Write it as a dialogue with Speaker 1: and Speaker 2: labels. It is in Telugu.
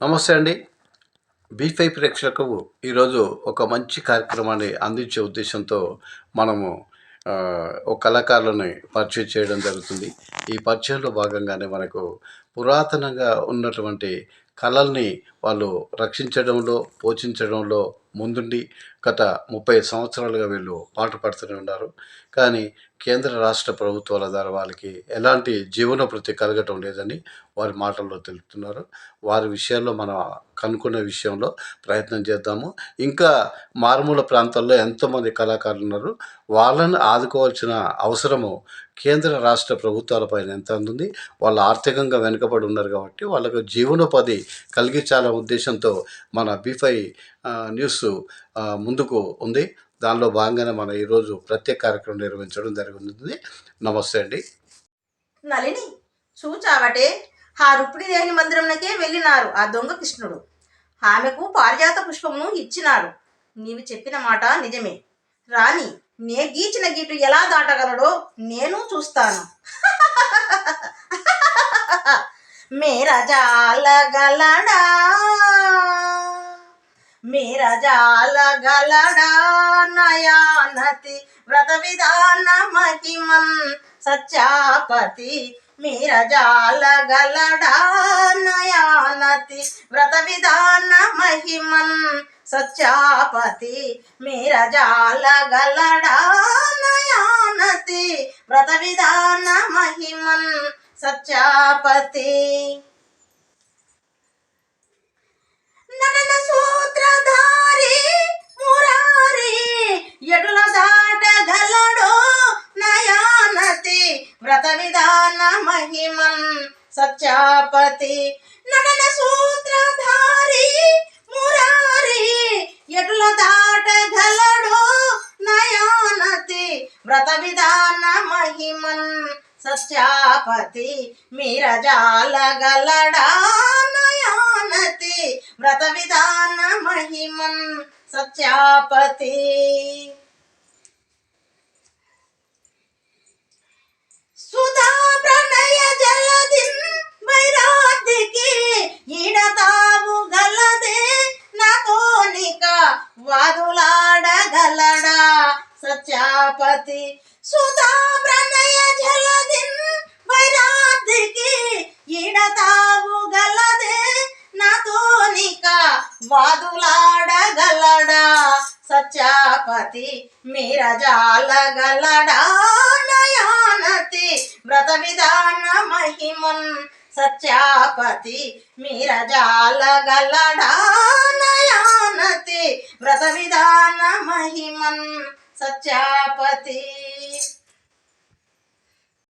Speaker 1: నమస్తే అండి. బీఫై ప్రేక్షకులకు ఈరోజు ఒక మంచి కార్యక్రమాన్ని అందించే ఉద్దేశంతో మనము ఒక కళాకారులని పరిచయం చేయడం జరుగుతుంది. ఈ పరిచయంలో భాగంగానే మనకు పురాతనంగా ఉన్నటువంటి కళల్ని వాళ్ళు రక్షించడంలో పోషించడంలో ముందుండి గత ముప్పై సంవత్సరాలుగా వీళ్ళు పాటుపడుతూనే ఉన్నారు. కానీ కేంద్ర రాష్ట్ర ప్రభుత్వాల ద్వారా వాళ్ళకి ఎలాంటి జీవనోపృతి కలగటం లేదని వారి మాటల్లో తెలుపుతున్నారు. వారి విషయాల్లో మనం కనుక్కునే విషయంలో ప్రయత్నం చేద్దాము. ఇంకా మారుమూల ప్రాంతాల్లో ఎంతోమంది కళాకారులు ఉన్నారు. వాళ్ళని ఆదుకోవాల్సిన అవసరము కేంద్ర రాష్ట్ర ప్రభుత్వాలపైన ఎంత ఉంది వాళ్ళు ఆర్థికంగా వెనుకబడి ఉన్నారు కాబట్టి వాళ్ళకు జీవనోపాధి కలిగించాలనే ఉద్దేశంతో మన బీఫై న్యూస్ ముందుకు ఉంది. దానిలో భాగంగానే మనం ఈరోజు ప్రత్యేక కార్యక్రమం నిర్వహించడం జరుగుతుంది నమస్తే అండి.
Speaker 2: నలిని చూచావటే? ఆ రుక్మిణిదేవి మందిరంనకే వెళ్ళినారు ఆ దొంగ కృష్ణుడు. ఆమెకు పారిజాత పుష్పమును ఇచ్చినారు. నీవు చెప్పిన మాట నిజమే. రాణి నే గీచిన గీటు ఎలా దాటగలడో నేను చూస్తాను. మేరా జాలగలడా మేరా జాలగలడా నయానతి వ్రత విధాన మహిమన్ సత్యాపతి మీర జాలగలడా నయానతి వ్రత విధాన మహిమన్ సత్యాపతి మీర జాలగలడా నయానతి వ్రత విధాన మహిమన్ సత్యాపతి నటన వ్రత విధాన మహిమన్ సత్యాపతి నడన సూత్రధారి మురారి ఎటుల దాటగలడో నయానతి వ్రత విధాన మహిమన్ సత్యాపతి మీర జాలగలడా నయానతి వ్రత విధాన మహిమన్ సత్యాపతి సుధా ప్రణయ జలదిన్ వైరాధికి ఈడతావు గలదే నాతోనిక వాదులాడగలడా ప్రజాపతి సుధా ప్రణయ జలదిన్ వైరాధికి ఈడతావు గలదే నాతోనిక వాదులాడగలడా? సత్యాపతి మీర జాలగలడా నయానతి వ్రత విధాన మహిమన్ సత్యాపతి మీర జాలగలడా నయానతి వ్రత విధాన మహిమన్ సత్యాపతి